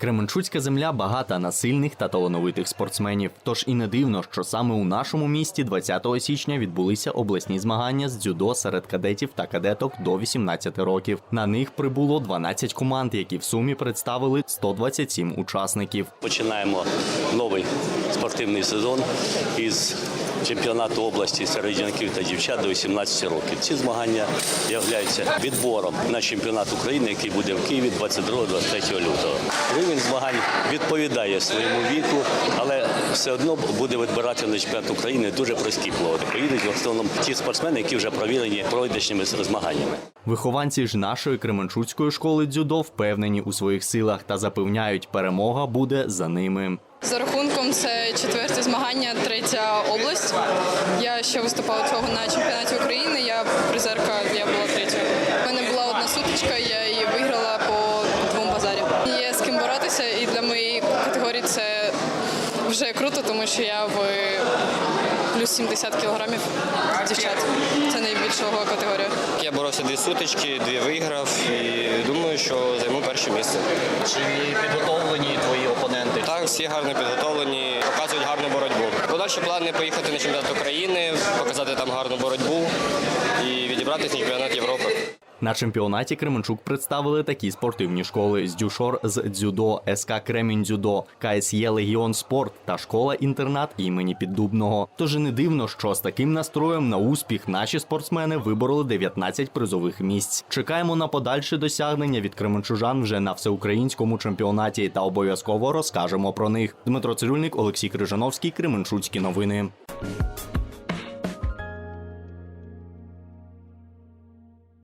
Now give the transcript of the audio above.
Кременчуцька земля багата на сильних та талановитих спортсменів. Тож і не дивно, що саме у нашому місті 20 січня відбулися обласні змагання з дзюдо серед кадетів та кадеток до 18 років. На них прибуло 12 команд, які в сумі представили 127 учасників. Починаємо новий спортивний сезон із чемпіонату області серед жінків та дівчат до 18 років. Ці змагання являються відбором на чемпіонат України, який буде в Києві 22-23 лютого. Рівень змагань відповідає своєму віку, але все одно буде відбирати на чемпіонат України дуже прості плоди. Поїдуть в основному ті спортсмени, які вже провірені пройдешніми змаганнями. Вихованці ж нашої Кременчуцької школи дзюдо впевнені у своїх силах та запевняють, перемога буде за ними. За рахунком це четверте змагання, третя область. Я ще виступала цього на чемпіонаті України. Я призерка, я була третьою. У мене була одна сутичка, я її виграла по двом базарям. Є з ким боротися, і для моєї категорії це вже круто, тому що я в плюс 70 кілограмів дівчат. Це найбільша вагова категорія. Я боровся дві сутички, дві виграв і думаю, що займу перше місце. Чи підготовлені? Так, всі гарно підготовлені, показують гарну боротьбу. Подальші плани поїхати на чемпіонат України, показати там гарну боротьбу і відібратися на чемпіонат Європи. На чемпіонаті Кременчук представили такі спортивні школи: Здюшор з дзюдо, СК Кремінь дзюдо, КСЄ Легіон Спорт та школа-інтернат імені Піддубного. Тож не дивно, що з таким настроєм на успіх наші спортсмени вибороли 19 призових місць. Чекаємо на подальші досягнення від кременчужан вже на всеукраїнському чемпіонаті та обов'язково розкажемо про них. Дмитро Цирюльник, Олексій Крижановський, Кременчуцькі новини.